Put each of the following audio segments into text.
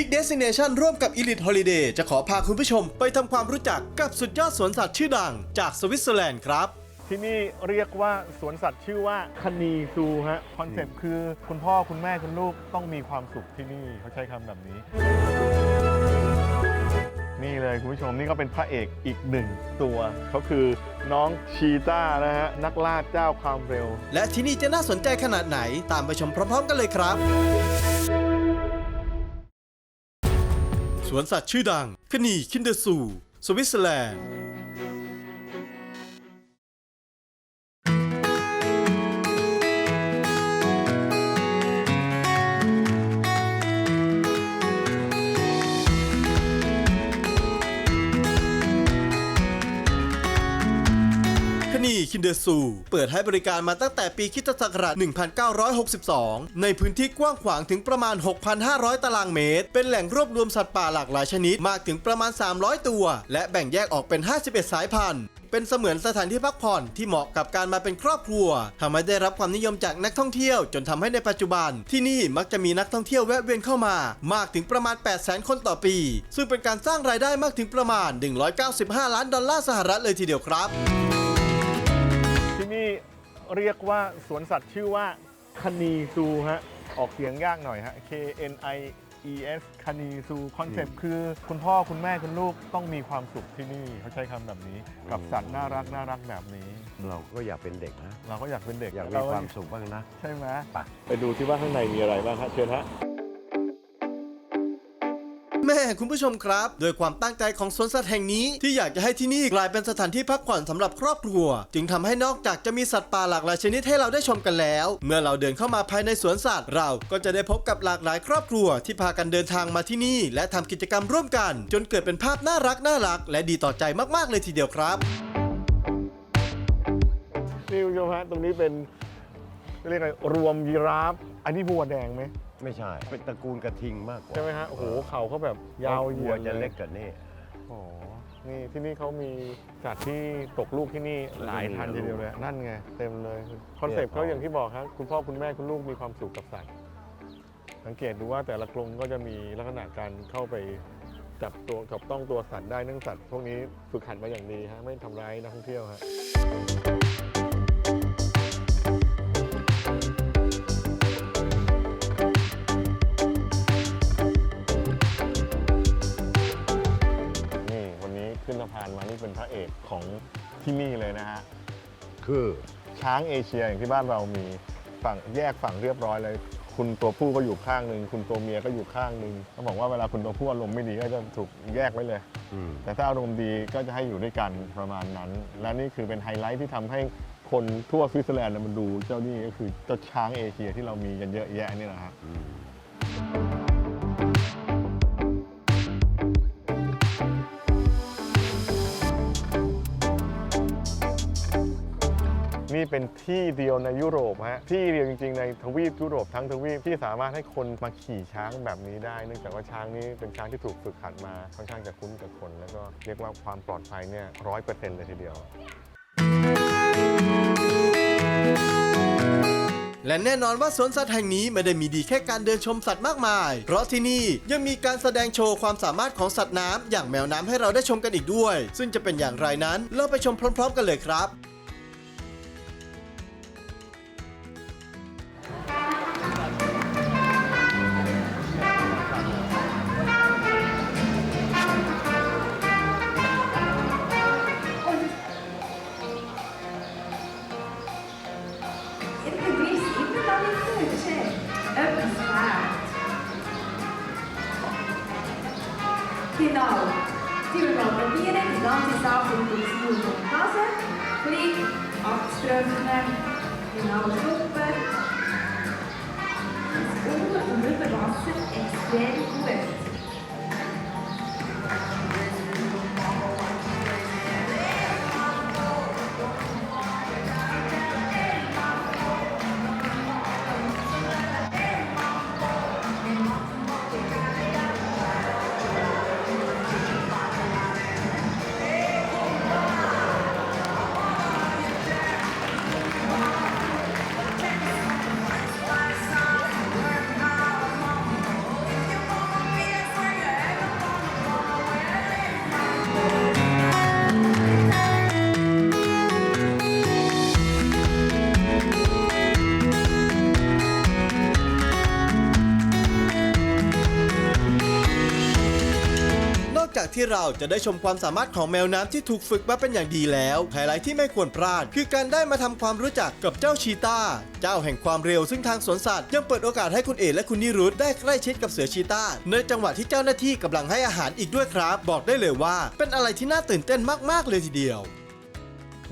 Big Destination ร่วมกับ Elite Holiday จะขอพาคุณผู้ชมไปทำความรู้จักกับสุดยอดสวนสัตว์ชื่อดัง จากสวิตเซอร์แลนด์ครับ ที่นี่เรียกว่าสวนสัตว์ชื่อว่าคณีซูฮะคอนเซ็ปต์คือคุณพ่อคุณแม่คุณลูกต้องมีความสุขที่นี่เขาใช้คำแบบนี้ นี่เลยคุณผู้ชมนี่ก็เป็นพระเอกอีกหนึ่งตัว เขาคือน้องชีต้านะฮะนักล่าเจ้าความเร็ว และที่นี่จะน่าสนใจขนาดไหนตามไปชมพร้อม ๆ กันเลยครับ สวนสัตว์ชื่อดังคนีคินเดอร์ซู สวิตเซอร์แลนด์ คินเดอร์ซูเปิดให้บริการมาตั้งแต่ปีคริสตศักราช 1962 ในพื้นที่กว้างขวางถึงประมาณ 6,500 ตารางเมตร เป็นแหล่งรวบรวมสัตว์ป่าหลากหลายชนิดมากถึงประมาณ 300 ตัว และแบ่งแยกออกเป็น 51 สายพันธุ์เป็นเสมือนสถานที่พักผ่อนที่เหมาะกับการมาเป็นครอบครัวทำให้ได้รับความนิยมจากนักท่องเที่ยว จนทำให้ในปัจจุบัน ที่นี่มักจะมีนักท่องเที่ยวแวะเวียนเข้ามา มากถึงประมาณ 800,000 คนต่อปี ซึ่งเป็นการสร้างรายได้มากถึงประมาณ 195 ล้านดอลลาร์สหรัฐเลยทีเดียวครับ เรียกว่าสวนสัตว์ชื่อว่าคณีซูฮะออกเสียงยากหน่อยฮะ K N I E S คณีซูคอนเซ็ปต์คือ คุณพ่อคุณแม่คุณลูกต้องมีความสุขที่นี่ เขาใช้คำแบบนี้ กับสัตว์น่ารักน่ารักแบบนี้ เราก็อยากเป็นเด็กนะ เราก็อยากเป็นเด็กอยากมีเรความสุขบ้างนะ ใช่ไหมไปไปดูที่ว่าข้างในมีอะไรบ้างฮะเชิญฮะ แม่คุณผู้ชมครับ โดยความตั้งใจของสวนสัตว์แห่งนี้ที่อยากจะให้ที่นี่กลายเป็นสถานที่พักผ่อนสำหรับครอบครัว จึงทำให้นอกจากจะมีสัตว์ป่าหลากหลายชนิดให้เราได้ชมกันแล้ว เมื่อเราเดินเข้ามาภายในสวนสัตว์ เราก็จะได้พบกับหลากหลายครอบครัว ที่พากันเดินทางมาที่นี่ และทำกิจกรรมร่วมกัน จนเกิดเป็นภาพน่ารักน่ารัก และดีต่อใจมากๆเลยทีเดียวครับนี่คุณผู้ชมฮะตรงนี้เป็นเรียกอะไรรวมยีราฟ อันนี้วัวแดงไหม ไม่ใช่ เป็นตระกูลกระทิงมากกว่าใช่ไหมฮะโอ้โหเขาเขาแบบยาวเหยีวัยวดจะยเล็กกว่านี่โอ้โหนี่ที่นี่เขามีสัตว์ที่ตกลูกที่นี่หลายพันทีเดียวเลยนั่นไงเต็มเลยคอนเซปต์เขาอย่างที่บอกครับคุณพ่อคุณแม่คุณลูกมีความสุขกับสัตว์สังเกตดูว่าแต่ละกรงก็จะมีลักษณะการเข้าไปจับตัวจับต้องตัวสัตว์ได้เนื่องสัตว์พวกนี้ฝึกหัดมาอย่างดีฮะไม่ทำร้ายนักท่องเที่ยวฮะ ของที่นี่เลยนะฮะ คือช้างเอเชียอย่างที่บ้านเรามีฝั่งแยกฝั่งเรียบร้อยเลย คุณตัวผู้ก็อยู่ข้างหนึ่งคุณตัวเมียก็อยู่ข้างหนึ่งเขาบอกว่าเวลาคุณตัวผู้อารมณ์ไม่ดีก็จะถูกแยกไว้เลย อืมแต่ถ้าอารมณ์ดีก็จะให้อยู่ด้วยกันประมาณนั้น และนี่คือเป็นไฮไลท์ที่ทำให้คนทั่วสวิตเซอร์แลนด์มันดูเจ้านี่ก็คือเจ้าช้างเอเชียที่เรามีกันเยอะแยะนี่แหละฮะ อืม เป็นที่เดียวในยุโรปฮะที่เดียวจริง ๆ ในทวีปยุโรปทั้งทวีปที่สามารถให้คนมาขี่ช้างแบบนี้ได้ เนื่องจากว่าช้างนี้เป็นช้างที่ถูกฝึกหัดมาค่อนข้างจะคุ้นกับคน แล้วก็เรียกว่าความปลอดภัยเนี่ยร้อยเปอร์เซ็นต์เลยทีเดียวและแน่นอนว่าสวนสัตว์แห่งนี้ไม่ได้มีดีแค่การเดินชมสัตว์มากมาย เพราะที่นี่ยังมีการแสดงโชว์ความสามารถของสัตว์น้ำอย่างแมวน้ำให้เราได้ชมกันอีกด้วย ซึ่งจะเป็นอย่างไรนั้นเราไปชมพร้อม ๆ กันเลยครับ Klik, afdrukken, genau super. Das Unten- und Überwasser extrem gut. ที่เราจะได้ชมความสามารถของแมวน้ำที่ถูกฝึกมาเป็นอย่างดีแล้วไฮไลท์ที่ไม่ควรพลาด คือการได้มาทำความรู้จักกับเจ้าชีตาเจ้าแห่งความเร็วซึ่งทางสวนสัตว์ยังเปิดโอกาสให้คุณเอ๋และคุณนิรุธได้ใกล้ชิดกับเสือชีตาในจังหวะที่เจ้าหน้าที่กำลังให้อาหารอีกด้วยครับ บอกได้เลยว่า เป็นอะไรที่น่าตื่นเต้นมากๆเลยทีเดียว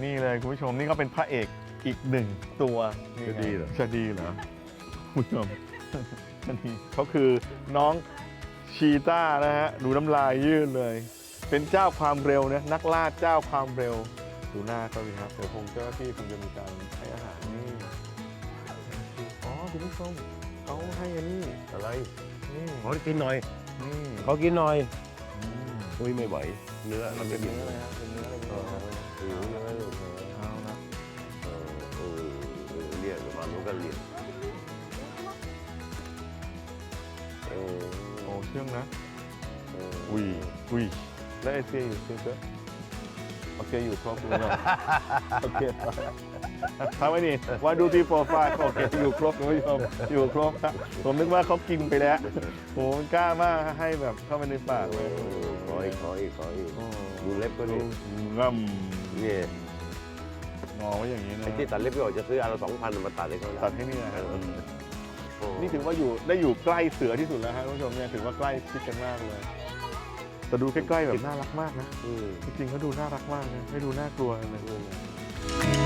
นี่เลยคุณผู้ชมนี่ก็เป็นพระเอกอีกหนึ่งตัวนี่จะไงดีเหรอจะดีเหรอคุณผู้ชมชะนีเขาคือน้อง ชีต้านะฮะดูน้ำลายยื่นเลย เป็นเจ้าความเร็วนะนักล่าเจ้าความเร็ว ดูหน้าเขาสิครับเดี๋ยวคงเจ้าหน้าที่คงจะมีการให้อาหารนี่อ๋อคุณผู้ชมเขาให้อันนี้อะไรนี่ขอกินหน่อยนี่ขอกินหน่อยอืมอุ้ยไม่ไหวเนื้อมันเป็นเนื้ออะไรฮะเป็นเนื้ออะไรเออหิวเนื้อลูกเออเอานะเออเออเออเรียกมามันก็เรียก ชื่องนะเอออุ้ยอุ้ยแล้วไอเซียอยู่เซียเซียโอเคอยู่ครบคุณผู้ชมโอเคทำไว้นี่วันดูที่โปรไฟล์โอเคอยู่ครบคุณผู้ชมอยู่ครบครับผมนึกว่าเขากินไปแล้วโหมันกล้ามากให้แบบเข้าไปในปากเลยเออขออีกขออีกขออีกโอ้ดูเล็บก็ดูนี่ง่นี่ำงอไว้อย่างนี้นะไอ้ที่ตัดเล็บพี่บอกจะซื้ออันละสองพันมาตัดให้เขาตัดให้นี่นะเอฮะอโอ้ นี่ถือว่าอยู่ได้อยู่ใกล้เสือที่สุดแล้วฮะคุณผู้ชมเนี่ยถือว่าใกล้ชิดกันมากเลย แต่ดูใกล้ๆแบบน่ารักมากนะอืมจริงๆเขาดูน่ารักมากนะไม่ดูน่ากลัวเลย